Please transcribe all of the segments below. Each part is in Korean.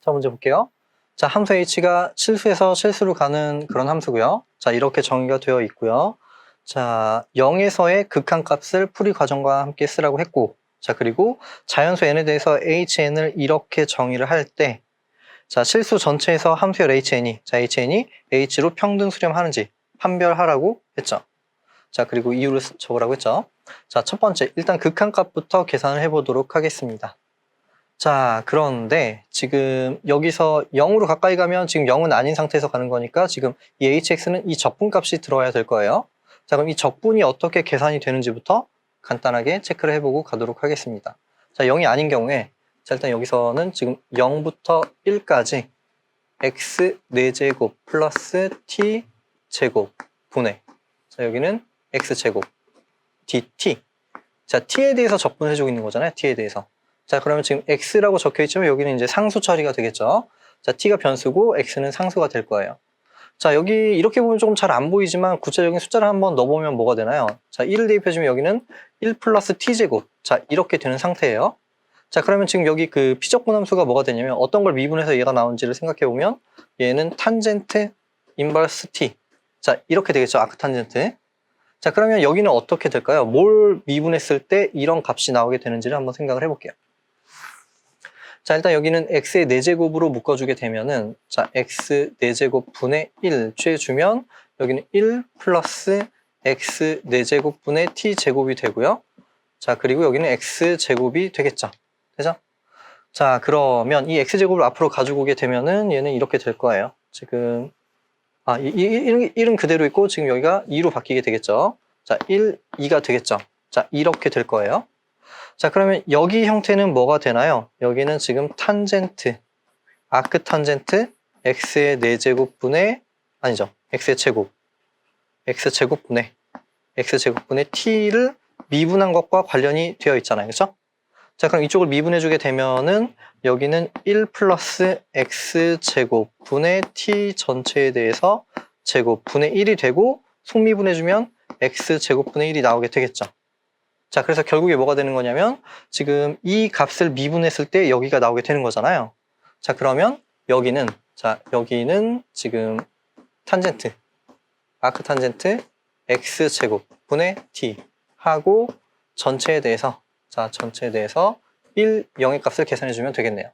자, 문제 볼게요. 자, 함수 h가 실수에서 실수로 가는 그런 함수고요. 자, 이렇게 정의가 되어 있고요. 자, 0에서의 극한값을 풀이 과정과 함께 쓰라고 했고, 자, 그리고 자연수 n에 대해서 hn을 이렇게 정의를 할 때, 자, 실수 전체에서 함수열 hn이, 자, hn이 h로 평등 수렴하는지 판별하라고 했죠. 자, 그리고 이유를 쓰- 적으라고 했죠. 자, 첫 번째, 일단 극한값부터 계산을 해보도록 하겠습니다. 자, 그런데 지금 여기서 0으로 가까이 가면 지금 0은 아닌 상태에서 가는 거니까 지금 이 hx는 이 적분값이 들어와야 될 거예요. 자, 그럼 이 적분이 어떻게 계산이 되는지부터 간단하게 체크를 해보고 가도록 하겠습니다. 자, 0이 아닌 경우에 자, 일단 여기서는 지금 0부터 1까지 x 4제곱 플러스 t 제곱 분의 자, 여기는 x 제곱 dt 자, t에 대해서 적분해주고 있는 거잖아요. t에 대해서. 자, 그러면 지금 x라고 적혀 있지만 여기는 이제 상수 처리가 되겠죠. 자, t가 변수고 x는 상수가 될 거예요. 자, 여기 이렇게 보면 조금 잘 안 보이지만 구체적인 숫자를 한번 넣어보면 뭐가 되나요? 자, 1을 대입해주면 여기는 1 플러스 t제곱. 자, 이렇게 되는 상태예요. 자, 그러면 지금 여기 그 피적분 함수가 뭐가 되냐면 어떤 걸 미분해서 얘가 나온지를 생각해보면 얘는 탄젠트 인버스 t. 자, 이렇게 되겠죠. 아크 탄젠트. 자, 그러면 여기는 어떻게 될까요? 뭘 미분했을 때 이런 값이 나오게 되는지를 한번 생각을 해볼게요. 자, 일단 여기는 x의 4제곱으로 묶어주게 되면은, 자, x 4제곱 분의 1 취해주면, 여기는 1 플러스 x 4제곱 분의 t 제곱이 되고요. 자, 그리고 여기는 x 제곱이 되겠죠. 되죠? 자, 그러면 이 x 제곱을 앞으로 가지고 오게 되면은 얘는 이렇게 될 거예요. 지금, 아, 이, 이, 1은, 1은 그대로 있고, 지금 여기가 2로 바뀌게 되겠죠. 자, 1, 2가 되겠죠. 자, 이렇게 될 거예요. 자, 그러면 여기 형태는 뭐가 되나요? 여기는 지금 탄젠트, 아크 탄젠트, x의 4제곱분의, 아니죠. x의 제곱, x 제곱분의, x 제곱분의 t를 미분한 것과 관련이 되어 있잖아요. 그렇죠? 자, 그럼 이쪽을 미분해주게 되면은 여기는 1 플러스 x 제곱분의 t 전체에 대해서 제곱분의 1이 되고 속미분해주면 x 제곱분의 1이 나오게 되겠죠. 자, 그래서 결국에 뭐가 되는 거냐면 지금 이 값을 미분했을 때 여기가 나오게 되는 거잖아요. 자, 그러면 여기는 자, 여기는 지금 탄젠트 아크 탄젠트 x 제곱 분의 t 하고 전체에 대해서 자, 전체에 대해서 1, 0의 값을 계산해 주면 되겠네요.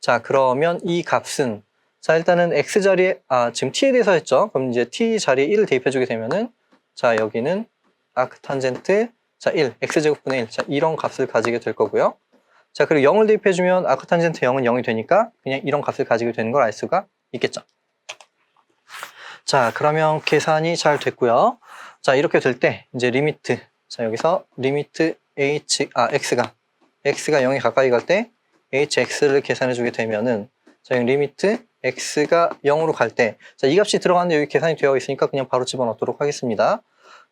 자, 그러면 이 값은 자, 일단은 x 자리에 아, 지금 t에 대해서 했죠. 그럼 이제 t 자리에 1을 대입해 주게 되면은 자, 여기는 아크 탄젠트 자, 1, x제곱분의 1. 자, 이런 값을 가지게 될 거고요. 자, 그리고 0을 대입해주면 아크 탄젠트 0은 0이 되니까 그냥 이런 값을 가지게 되는 걸 알 수가 있겠죠. 자, 그러면 계산이 잘 됐고요. 자, 이렇게 될 때 이제 리미트. 자, 여기서 리미트 h, 아, x가, x가 0에 가까이 갈 때 hx를 계산해주게 되면은 자, 여기 리미트 x가 0으로 갈 때, 자, 이 값이 들어가는데 여기 계산이 되어 있으니까 그냥 바로 집어넣도록 하겠습니다.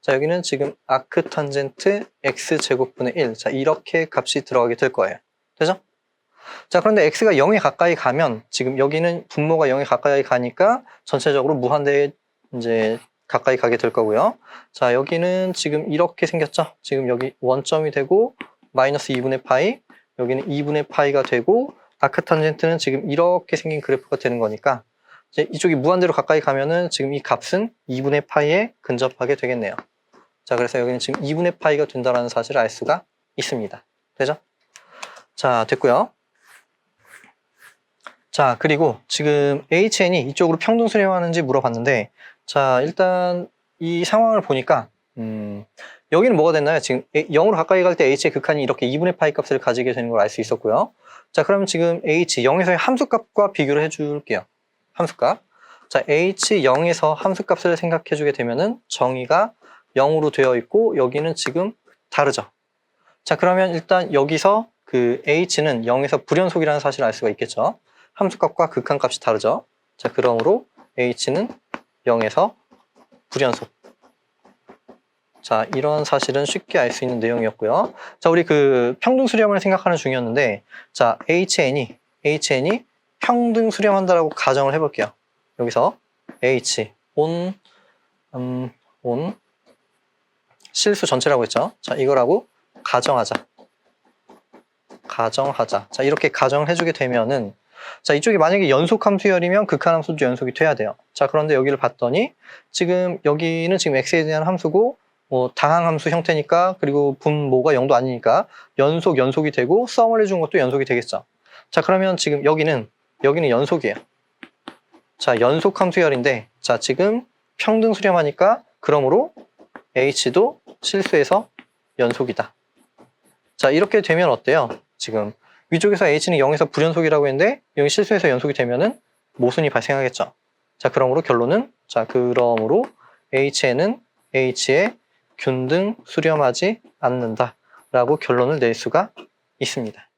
자, 여기는 지금 아크 탄젠트 x 제곱분의 1. 자, 이렇게 값이 들어가게 될 거예요. 되죠? 자, 그런데 x가 0에 가까이 가면 지금 여기는 분모가 0에 가까이 가니까 전체적으로 무한대에 이제 가까이 가게 될 거고요. 자, 여기는 지금 이렇게 생겼죠? 지금 여기 원점이 되고 마이너스 2분의 파이, 여기는 2분의 파이가 되고 아크 탄젠트는 지금 이렇게 생긴 그래프가 되는 거니까 이제 이쪽이 무한대로 가까이 가면은 지금 이 값은 2분의 파이에 근접하게 되겠네요. 자, 그래서 여기는 지금 2분의 파이가 된다는 사실을 알 수가 있습니다. 되죠? 자, 됐고요. 자, 그리고 지금 HN이 이쪽으로 평등 수렴하는지 물어봤는데, 자, 일단 이 상황을 보니까, 음, 여기는 뭐가 됐나요? 지금 0으로 가까이 갈 때 H의 극한이 이렇게 2분의 파이 값을 가지게 되는 걸 알 수 있었고요. 자, 그러면 지금 H, 0에서의 함수값과 비교를 해줄게요. 함수값. 자, H 0에서 함수값을 생각해 주게 되면은 정의가 0으로 되어 있고 여기는 지금 다르죠. 자, 그러면 일단 여기서 그 h는 0에서 불연속이라는 사실을 알 수가 있겠죠. 함수값과 극한값이 다르죠. 자, 그러므로 h는 0에서 불연속. 자, 이런 사실은 쉽게 알 수 있는 내용이었고요. 자, 우리 그 평등 수렴을 생각하는 중이었는데, 자, hn이 hn이 평등 수렴한다라고 가정을 해볼게요. 여기서 h 온 음, 온 실수 전체라고 했죠. 자, 이거라고 가정하자. 가정하자. 자, 이렇게 가정을 해주게 되면은 자, 이쪽이 만약에 연속 함수열이면 극한 함수도 연속이 돼야 돼요. 자, 그런데 여기를 봤더니 지금 여기는 지금 x에 대한 함수고 뭐 다항 함수 형태니까 그리고 분모가 0도 아니니까 연속 연속이 되고 썸을 해준 것도 연속이 되겠죠. 자, 그러면 지금 여기는 여기는 연속이에요. 자, 연속 함수열인데 자, 지금 평등 수렴하니까 그러므로 h도 실수해서 연속이다. 자, 이렇게 되면 어때요? 지금 위쪽에서 h는 0에서 불연속이라고 했는데 여기 실수해서 연속이 되면은 모순이 발생하겠죠. 자, 그러므로 결론은 자, 그러므로 h에는 h에 균등 수렴하지 않는다라고 결론을 낼 수가 있습니다.